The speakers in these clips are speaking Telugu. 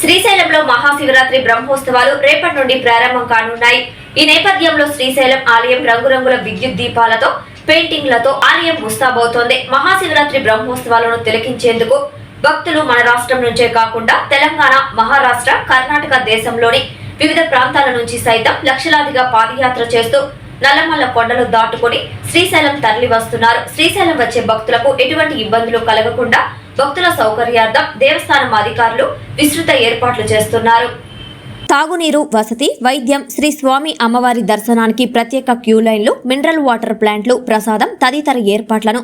శ్రీశైలంలో మహాశివరాత్రి బ్రహ్మోత్సవాలు రేపటి నుండి ప్రారంభం కానున్నాయి. ఈ నేపథ్యంలో శ్రీశైలం ఆలయం రంగురంగుల విద్యుత్ దీపాలతో పెయింటింగ్లతో ఆలయం ముస్తాబోతోంది మహాశివరాత్రి బ్రహ్మోత్సవాలను తిలకించేందుకు భక్తులు మన రాష్ట్రం నుంచే కాకుండా తెలంగాణ మహారాష్ట్ర కర్ణాటక దేశంలోని వివిధ ప్రాంతాల నుంచి సైతం లక్షలాదిగా పాదయాత్ర చేస్తూ నల్లమల్ల కొండలు దాటుకొని శ్రీశైలం తరలి వస్తున్నారు శ్రీశైలం వచ్చే భక్తులకు ఎటువంటి ఇబ్బందులు కలగకుండా భక్తుల సౌకర్యార్థం దేవస్థానం అధికారులు విస్తృత ఏర్పాట్లు చేస్తున్నారు. తాగునీరు వసతి వైద్యం శ్రీ స్వామి అమ్మవారి దర్శనానికి ప్రత్యేక క్యూ లైన్లు మినరల్ వాటర్ ప్లాంట్లు ప్రసాదం తదితర ఏర్పాట్లను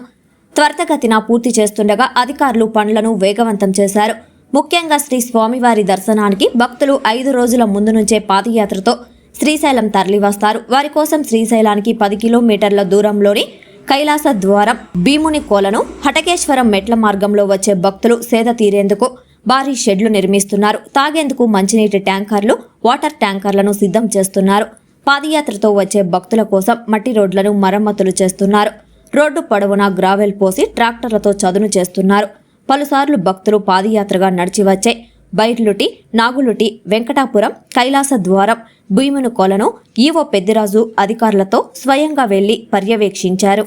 త్వరితగతిన పూర్తి చేస్తుండగా అధికారులు పనులను వేగవంతం చేశారు. ముఖ్యంగా శ్రీ స్వామివారి దర్శనానికి భక్తులు ఐదు రోజుల ముందు నుంచే పాదయాత్రతో శ్రీశైలం తరలివస్తారు. వారి కోసం శ్రీశైలానికి పది కిలోమీటర్ల దూరంలోని కైలాస ద్వారం భీముని కోలను హటకేశ్వరం మెట్ల మార్గంలో వచ్చే భక్తులు సేద తీరేందుకు భారీ షెడ్లు నిర్మిస్తున్నారు. తాగేందుకు మంచినీటి ట్యాంకర్లు వాటర్ ట్యాంకర్లను సిద్ధం చేస్తున్నారు. పాదయాత్రతో వచ్చే భక్తుల కోసం మట్టి రోడ్లను మరమ్మతులు చేస్తున్నారు. రోడ్డు పొడవునా గ్రావెల్ పోసి ట్రాక్టర్లతో చదును చేస్తున్నారు. పలుసార్లు భక్తులు పాదయాత్రగా నడిచి వచ్చే బైర్లుటి నాగులుటి వెంకటాపురం కైలాస ద్వారం భీమును కొలను ఈవో పెద్దిరాజు అధికారులతో స్వయంగా వెళ్ళి పర్యవేక్షించారు.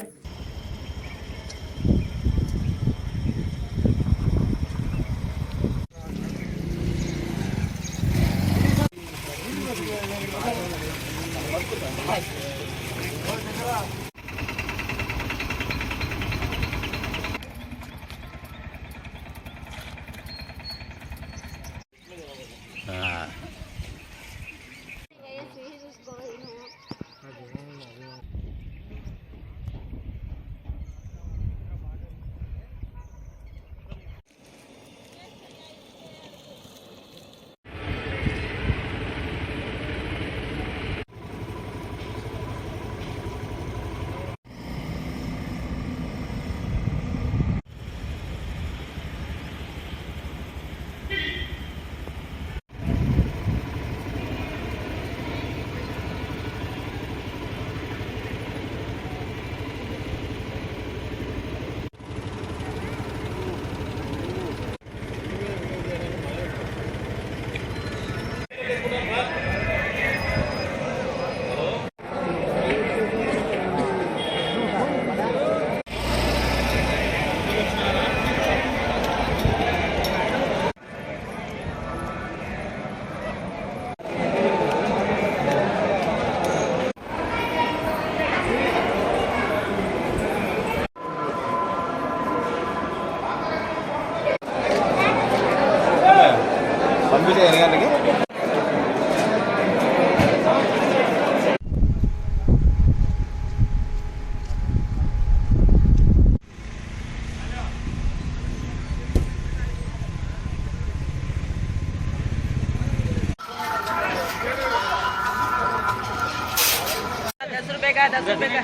रुपए का दस रुपए का।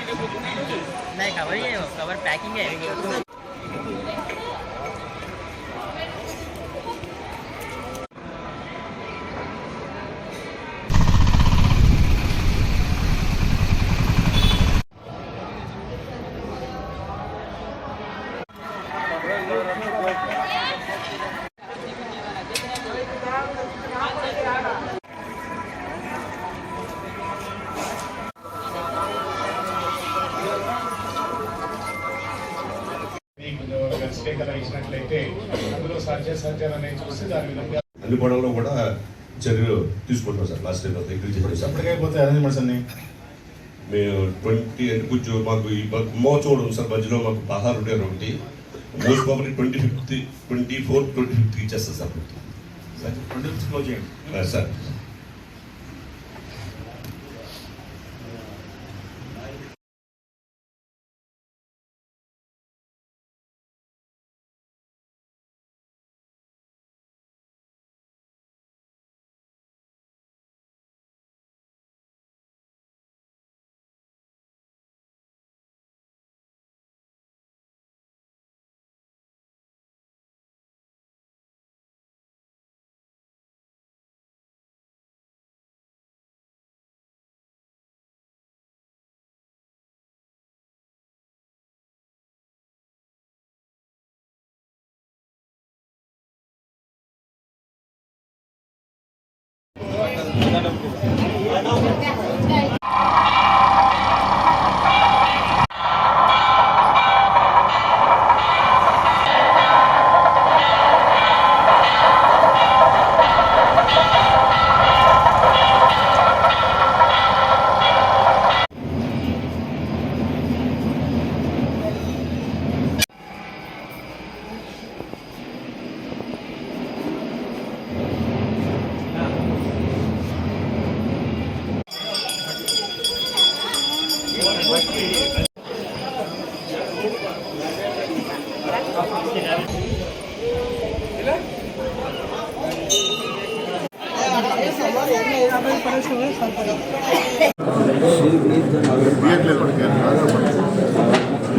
नहीं कवर ही है कवर पैकिंग है చూసి దాని విధంగా అన్ని పడవలో కూడా చర్యలు తీసుకుంటున్నాం సార్. లాస్ట్ టైం దగ్గర చేసాం అప్పటికైపోతే అరేంజ్మెంట్స్ అన్ని మేము ట్వంటీ అంటే కొంచెం మాకు ఈ మోచోడు ఉంది సార్. మధ్యలో మాకు పదహారు ఉంటారు ఒకటి most probably twenty fifth twenty fourth twenty fifth ఇచ్చేస్తాం సార్. ట్వంటీ క్లోజ్ చేయండి. సార్.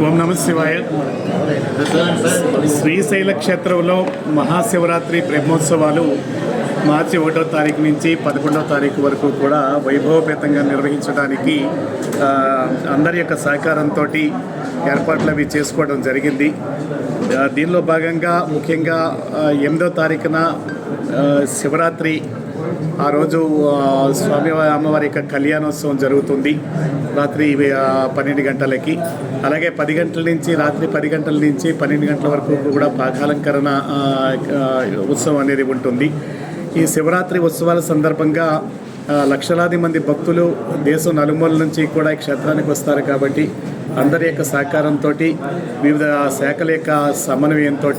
ఓం నమ శివాయ శ్రీశైల క్షేత్రంలో మహాశివరాత్రి బ్రహ్మోత్సవాలు మార్చి ఒకటో తారీఖు నుంచి పదకొండవ తారీఖు వరకు కూడా వైభవపేతంగా నిర్వహించడానికి అందరి యొక్క సహకారంతో ఏర్పాట్లు అవి చేసుకోవడం జరిగింది. దీనిలో భాగంగా ముఖ్యంగా ఎనిమిదో తారీఖున శివరాత్రి ఆ రోజు స్వామి అమ్మవారి యొక్క కళ్యాణోత్సవం జరుగుతుంది రాత్రి పన్నెండు గంటలకి. అలాగే పది గంటల నుంచి రాత్రి పది గంటల నుంచి పన్నెండు గంటల వరకు కూడా పాకాలంకరణ ఉత్సవం అనేది ఉంటుంది. ఈ శివరాత్రి ఉత్సవాల సందర్భంగా లక్షలాది మంది భక్తులు దేశం నలుమూల నుంచి కూడా ఈ క్షేత్రానికి వస్తారు కాబట్టి అందరి యొక్క సహకారంతో వివిధ శాఖల యొక్క సమన్వయంతో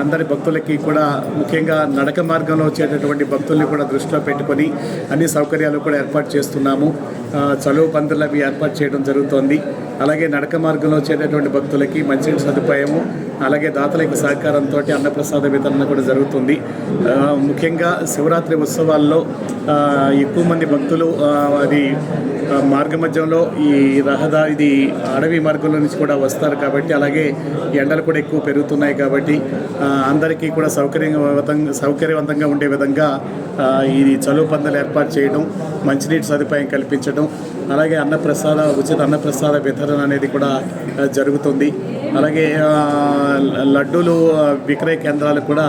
అందరి భక్తులకి కూడా ముఖ్యంగా నడక మార్గంలో వచ్చేటటువంటి భక్తుల్ని కూడా దృష్టిలో పెట్టుకొని అన్ని సౌకర్యాలు కూడా ఏర్పాటు చేస్తున్నాము. చలువు పందులు అవి ఏర్పాటు చేయడం జరుగుతోంది. అలాగే నడక మార్గంలో వచ్చేటటువంటి భక్తులకి మంచి సదుపాయము అలాగే దాతల యొక్క సహకారంతో అన్నప్రసాద వితరణ కూడా జరుగుతుంది. ముఖ్యంగా శివరాత్రి ఉత్సవాల్లో ఎక్కువ మంది భక్తులు అది మార్గ మధ్యంలో ఈ రహదారి ఇది అడవి మార్గంలో నుంచి కూడా వస్తారు కాబట్టి అలాగే ఎండలు కూడా ఎక్కువ పెరుగుతున్నాయి కాబట్టి అందరికీ కూడా సౌకర్యంగా సౌకర్యవంతంగా ఉండే విధంగా ఇది చలువు పందలు ఏర్పాటు చేయడం మంచినీటి సదుపాయం కల్పించడం అలాగే అన్నప్రసాద ఉచిత అన్నప్రసాద వితరణ అనేది కూడా జరుగుతుంది. అలాగే లడ్డూలు విక్రయ కేంద్రాలు కూడా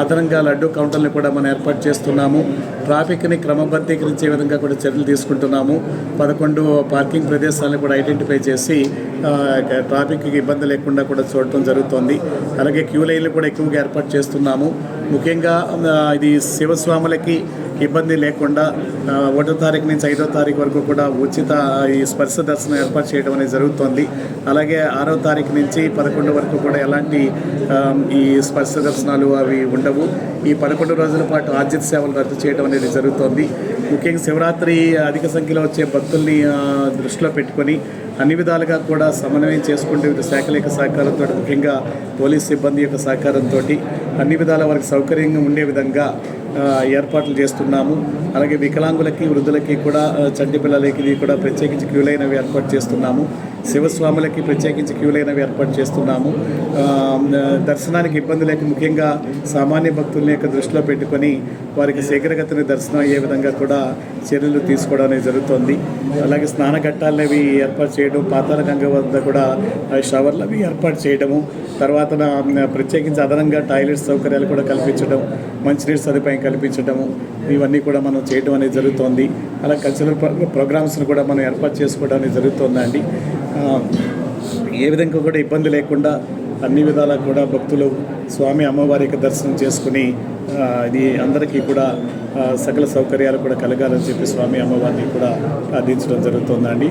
అదనంగా లడ్డు కౌంటర్లు కూడా మనం ఏర్పాటు చేస్తున్నాము. ట్రాఫిక్ని క్రమబద్ధీకరించే విధంగా కూడా చర్యలు తీసుకుంటున్నాము. పదకొండు పార్కింగ్ ప్రదేశాలను కూడా ఐడెంటిఫై చేసి ట్రాఫిక్కి ఇబ్బంది లేకుండా కూడా చూడటం జరుగుతోంది. అలాగే క్యూ లైన్లు కూడా ఎక్కువగా ఏర్పాటు చేస్తున్నాము. ముఖ్యంగా ఇది శివస్వాములకి ఇబ్బంది లేకుండా ఒకటో తారీఖు నుంచి ఐదో తారీఖు వరకు కూడా ఉచిత ఈ స్పర్శ దర్శనం ఏర్పాటు చేయడం అనేది జరుగుతోంది. అలాగే ఆరో తారీఖు నుంచి పదకొండు వరకు కూడా ఎలాంటి ఈ స్పర్శ దర్శనాలు అవి ఉండవు. ఈ పదకొండు రోజుల పాటు ఆర్జిత సేవలు రద్దు చేయడం అనేది జరుగుతోంది. ముఖ్యంగా శివరాత్రి అధిక సంఖ్యలో వచ్చే భక్తుల్ని దృష్టిలో పెట్టుకొని అన్ని విధాలుగా కూడా సమన్వయం చేసుకుంటూ వివిధ శాఖల యొక్క సహకారంతో ముఖ్యంగా పోలీస్ సిబ్బంది యొక్క సహకారంతో అన్ని విధాల వారికి సౌకర్యంగా ఉండే విధంగా ఏర్పాట్లు చేస్తున్నాము. అలాగే వికలాంగులకి వృద్ధులకి కూడా చంటి పిల్లలకి కూడా ప్రత్యేకించి క్యూలైనవి ఏర్పాటు చేస్తున్నాము. శివస్వాములకి ప్రత్యేకించి క్యూలైనవి ఏర్పాటు చేస్తున్నాము. దర్శనానికి ఇబ్బంది లేక ముఖ్యంగా సామాన్య భక్తుల్ని యొక్క దృష్టిలో పెట్టుకొని వారికి శీఘ్రగతిని దర్శనం అయ్యే విధంగా కూడా చర్యలు తీసుకోవడం అనేది జరుగుతుంది. అలాగే స్నాన ఘట్టాలు అవి ఏర్పాటు చేయడం పాతాల గంగ వద్ద కూడా షవర్లు అవి ఏర్పాటు చేయడము తర్వాత ప్రత్యేకించి అదనంగా టాయిలెట్ సౌకర్యాలు కూడా కల్పించడం మంచినీటి సదుపాయం కల్పించడము ఇవన్నీ కూడా మనం చేయడం అనేది జరుగుతోంది. అలా కల్చరల్ ప్రో- ప్రోగ్రామ్స్ను కూడా మనం ఏర్పాటు చేసుకోవడం అనేది జరుగుతుందండి. ఏ విధంగా కూడా ఇబ్బంది లేకుండా అన్ని విధాలా కూడా భక్తులు స్వామి అమ్మవారి యొక్క దర్శనం చేసుకుని ఇది అందరికీ కూడా సకల సౌకర్యాలు కూడా కలగాలని చెప్పి స్వామి అమ్మవారిని కూడా ప్రార్థించడం జరుగుతుందండి.